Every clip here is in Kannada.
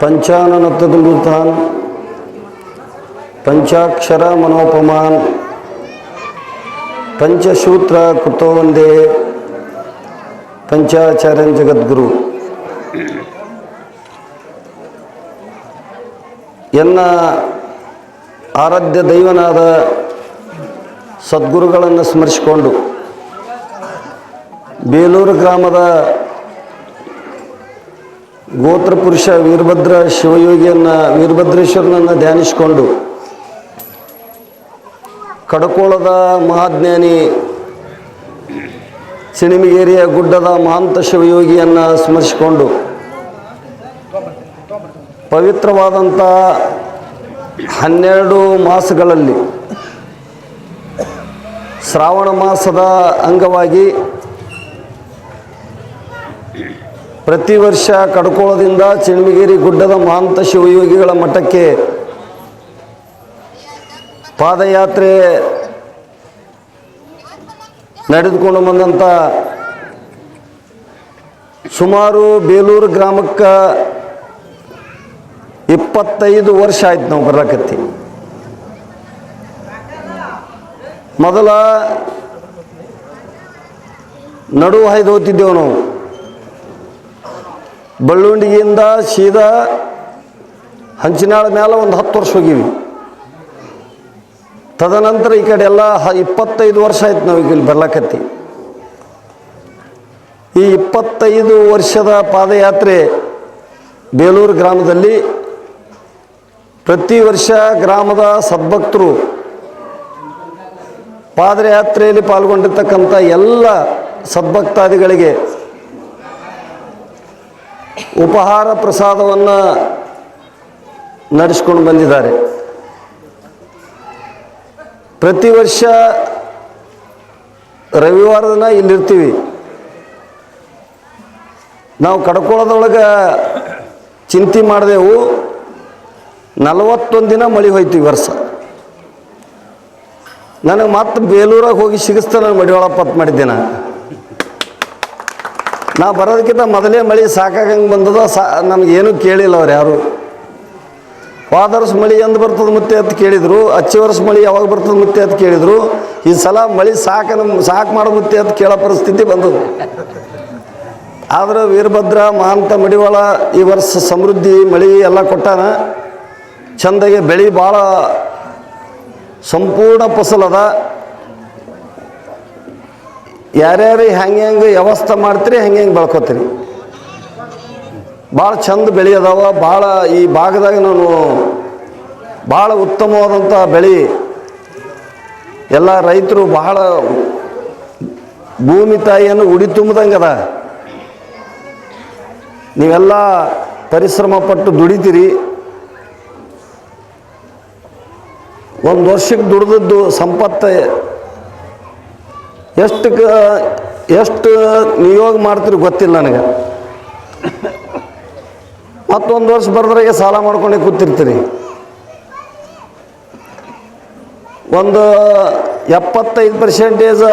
ಪಂಚಾನನತದಮೃತಾನ್ ಪಂಚಾಕ್ಷರ ಮನೋಪಮಾನ್, ಪಂಚಸೂತ್ರ ಕೃತೋವಂದೇ ಪಂಚಾಚಾರ್ಯ ಪಂಚಾಚಾರ್ಯನ್ ಜಗದ್ಗುರು. ಎನ್ನ ಆರಾಧ್ಯ ದೈವನಾದ ಸದ್ಗುರುಗಳನ್ನು ಸ್ಮರಿಸಿಕೊಂಡು, ಬೇಲೂರು ಗ್ರಾಮದ ಗೋತ್ರ ಪುರುಷ ವೀರಭದ್ರ ಶಿವಯೋಗಿಯನ್ನು ವೀರಭದ್ರೇಶ್ವರನನ್ನು ಧ್ಯಾನಿಸಿಕೊಂಡು ಕಡಕೋಳದ ಮಹಾಜ್ಞಾನಿ ಸಿಣಿಮಿಗೇರಿಯ ಗುಡ್ಡದ ಮಹಾಂತ ಶಿವಯೋಗಿಯನ್ನು ಸ್ಮರಿಸಿಕೊಂಡು ಪವಿತ್ರವಾದಂಥ ಹನ್ನೆರಡು ಮಾಸಗಳಲ್ಲಿ ಶ್ರಾವಣ ಮಾಸದ ಅಂಗವಾಗಿ ಪ್ರತಿ ವರ್ಷ ಕಡ್ಕೋಳದಿಂದ ಚಿಣ್ಮಗಿರಿ ಗುಡ್ಡದ ಮಹಾಂತ ಶಿವಯೋಗಿಗಳ ಮಠಕ್ಕೆ ಪಾದಯಾತ್ರೆ ನಡೆದುಕೊಂಡು ಬಂದಂಥ ಸುಮಾರು ಬೇಲೂರು ಗ್ರಾಮಕ್ಕೆ ಇಪ್ಪತ್ತೈದು ವರ್ಷ ಆಯ್ತು ನಾವು ಬರ್ಲಕತ್ತಿ. ಮೊದಲ ನಡು ಹಾಯ್ದು ಹೋಗ್ತಿದ್ದೆವು ನಾವು. ಬಳ್ಳುಂಡಿಗೆಯಿಂದ ಸೀದಾ ಹಂಚಿನಾಳ ಮೇಲೆ ಒಂದು ಹತ್ತು ವರ್ಷ ಹೋಗಿವಿ. ತದನಂತರ ಈ ಕಡೆ ಎಲ್ಲ ಇಪ್ಪತ್ತೈದು ವರ್ಷ ಆಯ್ತು ನಾವು ಈಗ ಇಲ್ಲಿ ಬರ್ಲಕತ್ತಿ. ಈ ಇಪ್ಪತ್ತೈದು ವರ್ಷದ ಪಾದಯಾತ್ರೆ ಬೇಲೂರು ಗ್ರಾಮದಲ್ಲಿ ಪ್ರತಿ ವರ್ಷ ಗ್ರಾಮದ ಸದ್ಭಕ್ತರು ಪಾದಯಾತ್ರೆಯಲ್ಲಿ ಪಾಲ್ಗೊಂಡಿರ್ತಕ್ಕಂಥ ಎಲ್ಲ ಸದ್ಭಕ್ತಾದಿಗಳಿಗೆ ಉಪಹಾರ ಪ್ರಸಾದವನ್ನು ನಡೆಸ್ಕೊಂಡು ಬಂದಿದ್ದಾರೆ. ಪ್ರತಿ ವರ್ಷ ರವಿವಾರ ದಿನ ಇಲ್ಲಿರ್ತೀವಿ. ನಾವು ಕಡ್ಕೊಳ್ಳೋದೊಳಗೆ ಚಿಂತೆ ಮಾಡಿದೆವು. ನಲವತ್ತೊಂದು ದಿನ ಮಳೆ ಹೋಯ್ತು ವರ್ಷ. ನನಗೆ ಮತ್ತೆ ಬೇಲೂರಾಗ ಹೋಗಿ ಸಿಗಿಸ್ತಾ ನಾನು ಮಡಿವಾಳ ಮಾಡಿದ್ದೆ ನಾನು. ನಾ ಬರೋದಕ್ಕಿಂತ ಮೊದಲೇ ಮಳೆ ಸಾಕಾಗಂಗೆ ಬಂದದ, ಸಾ ನಮಗೇನು ಕೇಳಿಲ್ಲ ಅವ್ರು ಯಾರು. ಹೋದ ಮಳೆ ಎಂದು ಬರ್ತದೆ ಮತ್ತೆ ಅಂತ ಕೇಳಿದರು ಹಚ್ಚಿ ವರ್ಷ ಮಳೆ ಯಾವಾಗ ಬರ್ತದೆ ಮತ್ತೆ ಅಂತ ಕೇಳಿದರು, ಈ ಸಲ ಮಳೆ ಸಾಕು ನಮ್ಮ ಸಾಕು ಮಾಡೋ ಮುತ್ತೆ ಅಂತ ಕೇಳೋ ಪರಿಸ್ಥಿತಿ ಬಂದದು. ಆದ್ರೆ ವೀರಭದ್ರ ಮಹಾಂತ ಮಡಿವಾಳ ಈ ವರ್ಷ ಸಮೃದ್ಧಿ, ಮಳೆ ಎಲ್ಲ ಕೊಟ್ಟಾನ. ಚಂದಗೆ ಬೆಳೆ ಭಾಳ ಸಂಪೂರ್ಣ ಫಸಲದ ಯಾರ್ಯಾರು ಹೆಂಗೆ ಹೆಂಗೆ ವ್ಯವಸ್ಥೆ ಮಾಡ್ತೀರಿ, ಹೆಂಗೆ ಹೆಂಗೆ ಬೆಳ್ಕೊತೀರಿ? ಭಾಳ ಚಂದ ಬೆಳೆ ಅದಾವ, ಭಾಳ ಈ ಭಾಗದಾಗ ನಾನು ಭಾಳ ಉತ್ತಮವಾದಂಥ ಬೆಳೆ. ಎಲ್ಲ ರೈತರು ಬಹಳ ಭೂಮಿ ತಾಯಿಯನ್ನು ಉಡಿ ತುಂಬಿದಂಗೆ ಅದ. ನೀವೆಲ್ಲ ಪರಿಶ್ರಮ ಪಟ್ಟು ದುಡಿತೀರಿ. ಒಂದು ವರ್ಷಕ್ಕೆ ದುಡಿದದ್ದು ಸಂಪತ್ತು ಎಷ್ಟು ಎಷ್ಟು ನಿಯೋಗ ಮಾಡ್ತೀರಿ ಗೊತ್ತಿಲ್ಲ ನನಗೆ. ಮತ್ತೊಂದು ವರ್ಷ ಬರೆದ್ರಾಗೆ ಸಾಲ ಮಾಡ್ಕೊಂಡೇ ಕೂತಿರ್ತೀರಿ. ಒಂದು ಎಪ್ಪತ್ತೈದು ಪರ್ಸೆಂಟೇಜ್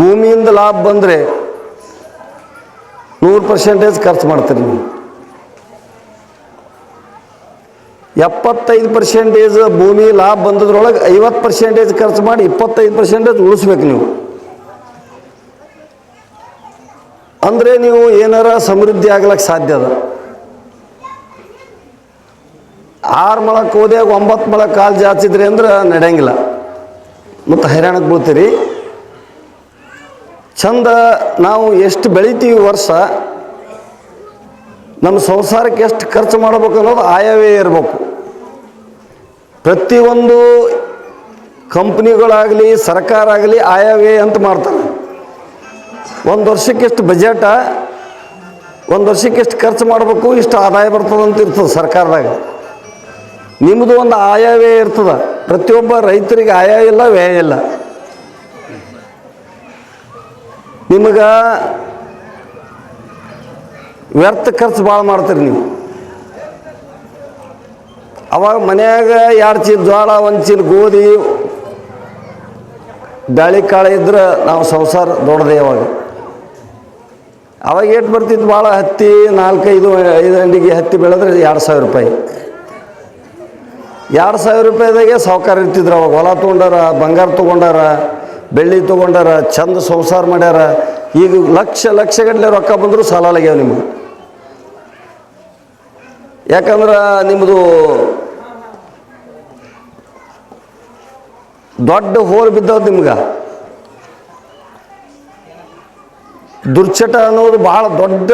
ಭೂಮಿಯಿಂದ ಲಾಭ ಬಂದರೆ ನೂರು ಪರ್ಸೆಂಟೇಜ್ ಖರ್ಚು ಮಾಡ್ತೀರಿ ನೀವು. ಎಪ್ಪತ್ತೈದು ಪರ್ಸೆಂಟೇಜ್ ಭೂಮಿ ಲಾಭ ಬಂದದ್ರೊಳಗೆ ಐವತ್ತು ಪರ್ಸೆಂಟೇಜ್ ಖರ್ಚು ಮಾಡಿ ಇಪ್ಪತ್ತೈದು ಪರ್ಸೆಂಟೇಜ್ ಉಳಿಸ್ಬೇಕು ನೀವು. ಅಂದರೆ ನೀವು ಏನಾರ ಸಮೃದ್ಧಿ ಆಗ್ಲಕ್ಕೆ ಸಾಧ್ಯ ಅದ? ಆರು ಮೊಳಕ್ಕೆ ಹೋದ್ಯಾಗ ಒಂಬತ್ತು ಮೊಳಕ್ಕೆ ಕಾಲು ಜಾಚಿದ್ರಿ ಅಂದ್ರೆ ನಡೆಯಂಗಿಲ್ಲ. ಮತ್ತು ಹೈರಾಣಕ್ಕೆ ಬೀಳ್ತೀರಿ. ಚಂದ ನಾವು ಎಷ್ಟು ಬೆಳಿತೀವಿ ವರ್ಷ ನಮ್ಮ ಸಂಸಾರಕ್ಕೆ ಎಷ್ಟು ಖರ್ಚು ಮಾಡಬೇಕು ಅನ್ನೋದು ಆಯವೇ ಇರಬೇಕು. ಪ್ರತಿಯೊಂದು ಕಂಪ್ನಿಗಳಾಗಲಿ ಸರ್ಕಾರ ಆಗಲಿ ಆಯವೇ ಅಂತ ಮಾಡ್ತಾರೆ. ಒಂದು ವರ್ಷಕ್ಕೆ ಎಷ್ಟು ಬಜೆಟ, ಒಂದು ವರ್ಷಕ್ಕೆ ಎಷ್ಟು ಖರ್ಚು ಮಾಡಬೇಕು, ಇಷ್ಟು ಆದಾಯ ಬರ್ತದೆ ಅಂತ ಇರ್ತದೆ ಸರ್ಕಾರದಾಗ. ನಿಮ್ಮದು ಒಂದು ಆಯವೇ ಇರ್ತದೆ. ಪ್ರತಿಯೊಬ್ಬ ರೈತರಿಗೆ ಆಯ ಇಲ್ಲ, ವ್ಯಯ ಇಲ್ಲ. ನಿಮಗೆ ವ್ಯರ್ಥ ಖರ್ಚು ಭಾಳ ಮಾಡ್ತೀರಿ ನೀವು. ಅವಾಗ ಮನ್ಯಾಗ ಎರಡು ಚೀಲ ಜೋಳ ಒಂದು ಚೀಲ ಗೋಧಿ, ಬ್ಯಾಳಿ ಕಾಳು ಇದ್ರೆ ನಾವು ಸಂಸಾರ ದೊಡ್ಡದೇ ಅವಾಗ. ಅವಾಗ ಏಟು ಬರ್ತಿತ್ತು ಭಾಳ ಹತ್ತಿ ನಾಲ್ಕೈದು ಐದು ಅಂಡಿಗೆ ಹತ್ತಿ ಬೆಳೆದ್ರೆ ಎರಡು ಸಾವಿರ ರೂಪಾಯಿ. ಎರಡು ಸಾವಿರ ರೂಪಾಯಿದಾಗೆ ಸಾವುಕಾರ ಇರ್ತಿದ್ರು ಅವಾಗ. ಹೊಲ ತೊಗೊಂಡಾರ, ಬಂಗಾರ ತೊಗೊಂಡಾರ, ಬೆಳ್ಳಿ ತೊಗೊಂಡಾರ, ಚಂದ ಸಂಸಾರ ಮಾಡ್ಯಾರ. ಈಗ ಲಕ್ಷ ಲಕ್ಷಗಟ್ಟಲೆ ರೊಕ್ಕ ಬಂದರೂ ಸಾಲಾಗ್ಯಾವ ನಿಮ್ಗೆ. ಯಾಕಂದ್ರೆ ನಿಮ್ಮದು ದೊಡ್ಡ ಹೋರ್ ಬಿದ್ದವ್ ನಿಮ್ಗೆ. ದುರ್ಚಟ ಅನ್ನೋದು ಭಾಳ ದೊಡ್ಡ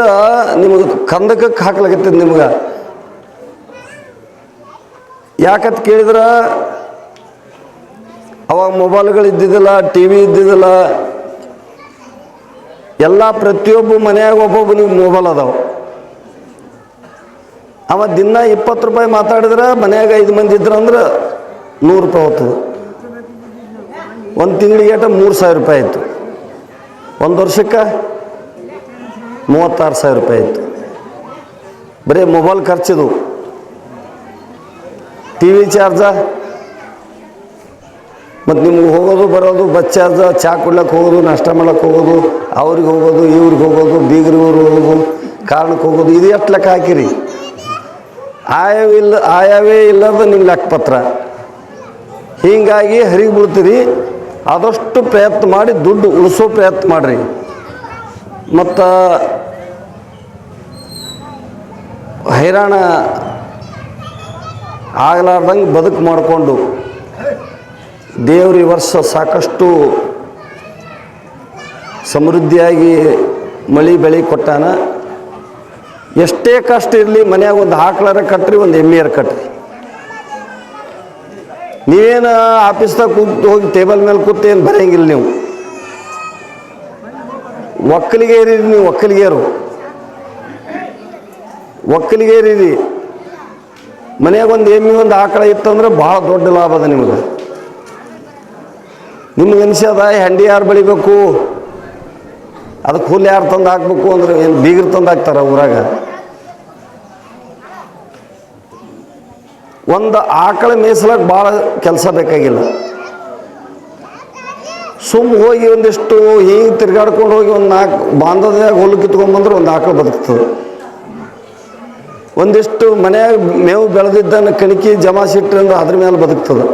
ನಿಮಗೆ ಕಂದಕಕ್ಕೆ ಹಾಕ್ಲಾಗತ್ತದ ನಿಮ್ಗೆ. ಯಾಕಂತ ಕೇಳಿದ್ರೆ, ಅವಾಗ ಮೊಬೈಲ್ಗಳು ಇದ್ದಿದ್ದಿಲ್ಲ, ಟಿ ವಿ ಇದ್ದಿದ್ದಿಲ್ಲ. ಎಲ್ಲ ಪ್ರತಿಯೊಬ್ಬ ಮನ್ಯಾಗ ಒಬ್ಬೊಬ್ಬನಿಗೆ ಮೊಬೈಲ್ ಅದಾವ. ಅವ ದಿನ ಇಪ್ಪತ್ತು ರೂಪಾಯಿ ಮಾತಾಡಿದ್ರೆ ಮನ್ಯಾಗ ಐದು ಮಂದಿ ಇದ್ರಂದ್ರೆ ನೂರು ರೂಪಾಯಿ ಹೋಗ್ತದೆ. ಒಂದು ತಿಂಗಳಿಗೆ ಮೂರು ಸಾವಿರ ರೂಪಾಯಿ ಆಯಿತು. ಒಂದು ವರ್ಷಕ್ಕೆ ಮೂವತ್ತಾರು ಸಾವಿರ ರೂಪಾಯಿ ಆಯಿತು. ಬರೀ ಮೊಬೈಲ್ ಖರ್ಚಿದು. T V charge. ಮತ್ತು ನಿಮ್ಗೆ ಹೋಗೋದು ಬರೋದು ಬಸ್ ಚಾರ್ಜ, ಚಾ ಕುಡ್ಲಕ್ಕೆ ಹೋಗೋದು, ನಾಷ್ಟ ಮಾಡಕ್ಕೆ ಹೋಗೋದು, ಅವ್ರಿಗೆ ಹೋಗೋದು, ಇವ್ರಿಗೆ ಹೋಗೋದು, ಬೀಗರಿಗೆ ಹೋಗೋದು ಕಾರಣಕ್ಕೆ ಹೋಗೋದು, ಇದು ಎಷ್ಟು ಲೆಕ್ಕ ಹಾಕಿರಿ? ಆಯವಿಲ್ಲ, ಆಯವೇ ಇಲ್ಲದ ನಿಮ್ಮ ಲೆಕ್ಕಪತ್ರ. ಹೀಗಾಗಿ ಹರಿಗೆ ಬೀಳ್ತೀರಿ. ಆದಷ್ಟು ಪ್ರಯತ್ನ ಮಾಡಿ ದುಡ್ಡು ಉಳಿಸೋ ಪ್ರಯತ್ನ ಮಾಡಿರಿ. ಮತ್ತು ಹೈರಾಣ ಆಗಲಾರ್ದಂಗೆ ಬದುಕು ಮಾಡಿಕೊಂಡು ದೇವ್ರ ವರ್ಷ ಸಾಕಷ್ಟು ಸಮೃದ್ಧಿಯಾಗಿ ಮಳೆ ಬೆಳೆ ಕೊಟ್ಟಾನ. ಎಷ್ಟೇ ಕಷ್ಟ ಇರಲಿ ಮನ್ಯಾಗ ಒಂದು ಹಾಕ್ಲಾರ ಕಟ್ರಿ, ಒಂದು ಎಮ್ಮೆಯರ ಕಟ್ರಿ? ನೀವೇನು ಆಫೀಸ್ದಾಗ ಕೂತು ಹೋಗಿ ಟೇಬಲ್ ಮೇಲೆ ಕೂತು ಏನು ಬರೆಯಂಗಿಲ್ಲ ನೀವು? ಒಕ್ಕಲಿಗೇರಿ ನೀವು ಒಕ್ಕಲಿಗೇರು ಒಕ್ಕಲಿಗೇರಿ ಮನೆಯಾಗ ಒಂದು ಎಮ್ಮೆ, ಒಂದು ಆಕಳ ಇತ್ತಂದ್ರೆ ಭಾಳ ದೊಡ್ಡ ಲಾಭ ಅದ ನಿಮಗೆ. ನಿಮ್ಗೆ ಅನಿಸ್ಯದ ಹೆಂಡಿ ಯಾರು ಬೆಳಿಬೇಕು? ಅದಕ್ಕೆ ಹುಲ್ಲು ಯಾರು ತಂದು ಹಾಕ್ಬೇಕು? ಅಂದ್ರೆ ಏನು ಬೀಗರು ತಂದು ಹಾಕ್ತಾರ ಊರಾಗ? ಒಂದು ಆಕಳ ಮೇಯಿಸ್ಲಕ್ಕೆ ಭಾಳ ಕೆಲಸ ಬೇಕಾಗಿಲ್ಲ. ಸುಮ್ಮ ಹೋಗಿ ಒಂದಿಷ್ಟು ಹೀಗೆ ತಿರ್ಗಾಡ್ಕೊಂಡು ಹೋಗಿ ಒಂದು ನಾಲ್ಕು ಬಾಂಧವ್ಯಾಗ ಹುಲ್ಲು ಕಿತ್ಕೊಂಡ್ಬಂದ್ರೆ ಒಂದು ಆಕಳ ಬದುಕ್ತದೆ. ಒಂದಿಷ್ಟು ಮನೆಯಾಗ ಮೇವು ಬೆಳೆದಿದ್ದನ್ನು ಕಣಕಿ ಜಮಾಸಿಟ್ರೆ ಅಂದ್ರೆ ಅದ್ರ ಮೇಲೆ ಬದುಕ್ತದೆ.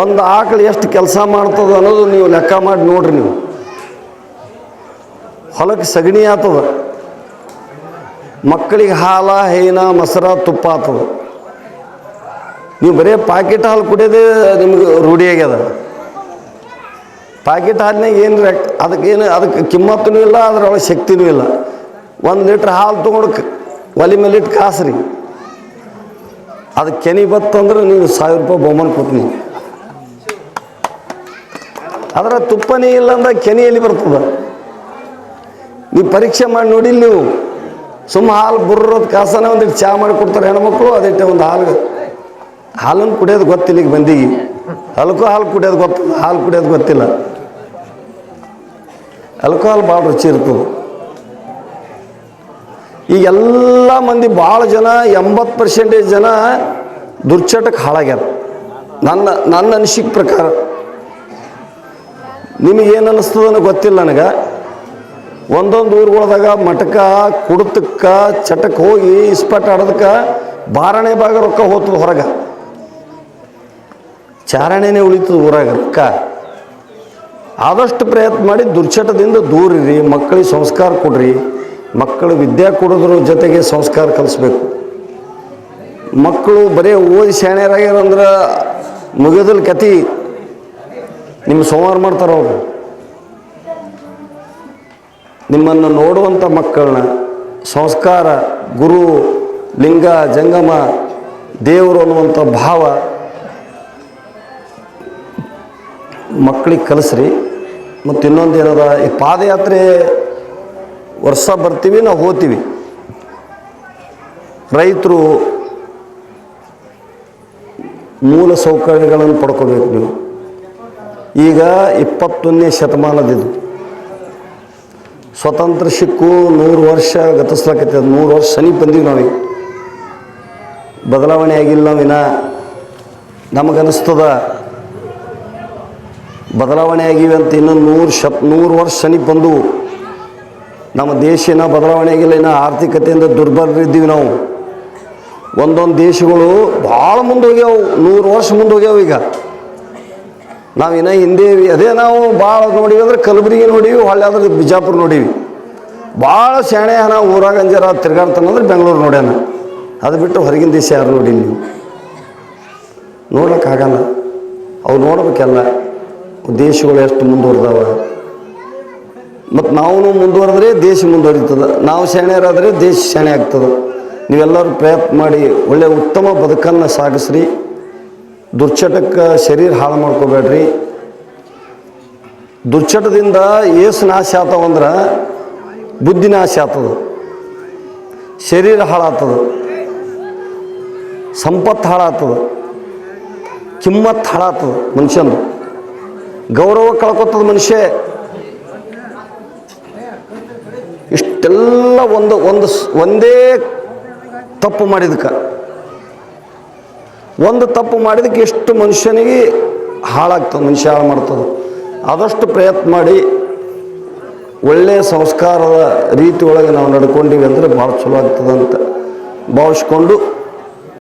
ಒಂದು ಆಕಳು ಎಷ್ಟು ಕೆಲಸ ಮಾಡ್ತದೆ ಅನ್ನೋದು ನೀವು ಲೆಕ್ಕ ಮಾಡಿ ನೋಡ್ರಿ ನೀವು. ಹೊಲಕ್ಕೆ ಸಗಣಿ ಆತದ. ಮಕ್ಕಳಿಗೆ ಹಾಲ, ಹೈನ, ಮೊಸರ, ತುಪ್ಪ ಆತದ. ನೀವು ಬರೀ ಪಾಕೆಟ್ ಹಾಲು ಕುಡಿಯೋದೇ ನಿಮ್ಗೆ ರೂಢಿ ಆಗ್ಯದ. ಪಾಕೆಟ್ ಹಾಲಿನಾಗ ಏನು ಅದಕ್ಕೆ ಏನು, ಅದಕ್ಕೆ ಕಿಮ್ಮತ್ತೂ ಇಲ್ಲ, ಅದ್ರೊಳಗೆ ಶಕ್ತಿನೂ ಇಲ್ಲ. ಒಂದು ಲೀಟ್ರ್ ಹಾಲು ತೊಗೊಂಡು ಒಲಿ ಮೇಲೆ ಇಟ್ಟು ಕಾಸ್ರಿ. ಅದಕ್ಕೆ ಕೆನಿ ಬತ್ತಂದ್ರೆ ನೀವು ಸಾವಿರ ರೂಪಾಯಿ ಬಹುಮಾನ ಕೊಡ್ತೀನಿ. ಅದರ ತುಪ್ಪನೇ ಇಲ್ಲ ಅಂದ್ರೆ ಕೆನಿ ಎಲ್ಲಿ ಬರ್ತದೆ? ನೀವು ಪರೀಕ್ಷೆ ಮಾಡಿ ನೋಡಿಲ್ಲ ನೀವು. ಸುಮ್ಮ ಹಾಲು ಬುರ್ರೋದು ಕಾಸನ ಒಂದಿಟ್ಟು ಚಹಾ ಮಾಡಿ ಕೊಡ್ತಾರೆ ಹೆಣ್ಮಕ್ಳು ಅದಿಟ್ಟೆ ಒಂದು ಹಾಲು ಹಾಲನ್ನು ಕುಡಿಯೋದು ಗೊತ್ತಿಲ್ಲ ಈಗ ಬಂದಿಗೆ ಅಲ್ಕೋ ಹಾಲು ಕುಡಿಯೋದು ಗೊತ್ತ ಹಾಲು ಕುಡಿಯೋದು ಗೊತ್ತಿಲ್ಲ. ಅಲ್ಕೋಹಾಲ್ ಭಾಳ ರುಚಿ ಇರ್ತದೆ. ಈಗೆಲ್ಲ ಮಂದಿ ಭಾಳ ಜನ, ಎಂಬತ್ತು ಪರ್ಸೆಂಟೇಜ್ ಜನ ದುರ್ಚಟಕ್ಕೆ ಹಾಳಾಗ್ಯಾರ. ನನ್ನ ನನ್ನ ಅನಿಸಿಕೆ ಪ್ರಕಾರ. ನಿಮಗೇನು ಅನ್ನಿಸ್ತದನೋ ಗೊತ್ತಿಲ್ಲ ನನಗೆ. ಒಂದೊಂದು ಊರುಗಳದಾಗ ಮಟಕ ಕುಡ್ತಕ್ಕ, ಚಟಕ್ಕೆ ಹೋಗಿ ಇಸ್ಪಟ್ ಆಡೋದಕ್ಕೆ ಬಾರಣೆ ಭಾಗ ರೊಕ್ಕ ಹೋಗ್ತದೆ ಹೊರಗೆ. ಚಾರಣೆನೇ ಉಳಿತದ ಊರಾಗ ರೊಕ್ಕ ಆದಷ್ಟು ಪ್ರಯತ್ನ ಮಾಡಿ ದುರ್ಚಟದಿಂದ ದೂರಿರಿ ಮಕ್ಕಳಿಗೆ ಸಂಸ್ಕಾರ ಕೊಡ್ರಿ. ಮಕ್ಕಳು ವಿದ್ಯೆ ಕೊಡೋದ್ರ ಜೊತೆಗೆ ಸಂಸ್ಕಾರ ಕಲಿಸ್ಬೇಕು. ಮಕ್ಕಳು ಬರೀ ಓದಿ ಶಾಣ್ಯರಾಗ್ಯಾರಂದ್ರೆ ಮುಗಿದಲ್ಲಿ ಕತಿ ನಿಮ್ಮ ಸೋಮವಾರ ಮಾಡ್ತಾರೆ ಅವರು. ನಿಮ್ಮನ್ನು ನೋಡುವಂಥ ಮಕ್ಕಳನ್ನ ಸಂಸ್ಕಾರ, ಗುರು, ಲಿಂಗ, ಜಂಗಮ, ದೇವರು ಅನ್ನುವಂಥ ಭಾವ ಮಕ್ಕಳಿಗೆ ಕಲಿಸ್ರಿ. ಮತ್ತು ಇನ್ನೊಂದು ಏನದ, ಈ ಪಾದಯಾತ್ರೆ ವರ್ಷ ಬರ್ತೀವಿ, ನಾವು ಹೋಗ್ತೀವಿ. ರೈತರು ಮೂಲ ಸೌಕರ್ಯಗಳನ್ನು ಪಡ್ಕೋಬೇಕು ನೀವು. ಈಗ ಇಪ್ಪತ್ತೊಂದನೇ ಶತಮಾನದಿದು. ಸ್ವತಂತ್ರ ಸಿಕ್ಕು ನೂರು ವರ್ಷ ಗತಿಸ್ಲಾಕೈತೆ ನೂರು ವರ್ಷ ಸನಿಪ್ ಬಂದೀವಿ ನಾವೀಗ ಬದಲಾವಣೆ ಆಗಿಲ್ಲ ನಾವಿನ ನಮಗನ್ನಿಸ್ತದ ಬದಲಾವಣೆ ಆಗಿವೆ ಅಂತ ಇನ್ನೊಂದು ನೂರು ಶಪ್ ನೂರು ವರ್ಷ ಸನಿ ಬಂದು ನಮ್ಮ ದೇಶ ಇನ್ನ ಬದಲಾವಣೆ ಆಗಿಲ್ಲ ಇನ್ನು ಆರ್ಥಿಕತೆಯಿಂದ ದುರ್ಬಲರಿದ್ದೀವಿ ನಾವು. ಒಂದೊಂದು ದೇಶಗಳು ಭಾಳ ಮುಂದೆ ಹೋಗ್ಯಾವು ನೂರು ವರ್ಷ ಮುಂದೆ ಹೋಗ್ಯಾವ ಈಗ. ನಾವು ಇನ್ನೂ ಹಿಂದೆ ಅದೇ ನಾವು ಭಾಳ ನೋಡಿವಿ ಅಂದ್ರೆ ಕಲಬುರಗಿ ನೋಡೀವಿ ಹೊಳ್ಳಿ ಆದ್ರೆ ಬಿಜಾಪುರ ನೋಡೀವಿ. ಭಾಳ ಶಾಣೆ ಹಣ ಊರಾಗ ಅಂಜರ ತಿರ್ಗಾಡ್ತಾನಂದ್ರೆ ಬೆಂಗಳೂರು ನೋಡ್ಯಾನ. ಅದು ಬಿಟ್ಟು ಹೊರಗಿನ ದೇಶ ಯಾರು ನೋಡಿ ನೀವು? ನೋಡೋಕ್ಕಾಗಲ್ಲ ಅವು ನೋಡ್ಬೇಕೆಲ್ಲ ದೇಶಗಳು ಎಷ್ಟು ಮುಂದುವರೆದವ. ಮತ್ತು ನಾವು ಮುಂದುವರೆದ್ರೆ ದೇಶ ಮುಂದುವರಿತದೆ. ನಾವು ಶಾಣೆಯರಾದರೆ ದೇಶ ಶಾಣೆ ಆಗ್ತದೆ. ನೀವೆಲ್ಲರೂ ಪ್ರಯತ್ನ ಮಾಡಿ ಒಳ್ಳೆಯ ಉತ್ತಮ ಬದುಕನ್ನು ಸಾಗಿಸ್ರಿ. ದುರ್ಚಟಕ್ಕೆ ಶರೀರ ಹಾಳು ಮಾಡ್ಕೋಬೇಡ್ರಿ. ದುರ್ಚಟದಿಂದ ಏಸು ನಾಶ ಆತವಂದ್ರೆ ಬುದ್ಧಿ ನಾಶ ಆಗ್ತದೆ ಶರೀರ ಹಾಳಾತದ. ಸಂಪತ್ತು ಹಾಳಾಗ್ತದೆ ಕಿಮ್ಮತ್ತು ಹಾಳಾಗ್ತದೆ ಮನುಷ್ಯಂದು. ಗೌರವ ಕಳ್ಕೊತದ ಮನುಷ್ಯ. ಇಷ್ಟೆಲ್ಲ ಒಂದು ಒಂದು ಒಂದೇ ತಪ್ಪು ಮಾಡಿದಕ್ಕೆ. ಒಂದು ತಪ್ಪು ಮಾಡಿದಕ್ಕೆ ಎಷ್ಟು ಮನುಷ್ಯನಿಗೆ ಹಾಳಾಗ್ತದೆ, ಮನುಷ್ಯ ಹಾಳು ಮಾಡ್ತದೆ. ಆದಷ್ಟು ಪ್ರಯತ್ನ ಮಾಡಿ ಒಳ್ಳೆಯ ಸಂಸ್ಕಾರದ ರೀತಿ ಒಳಗೆ ನಾವು ನಡ್ಕೊಂಡಿವಿ ಅಂದರೆ ಭಾಳ ಚಲೋ ಆಗ್ತದಂತ ಭಾವಿಸ್ಕೊಂಡು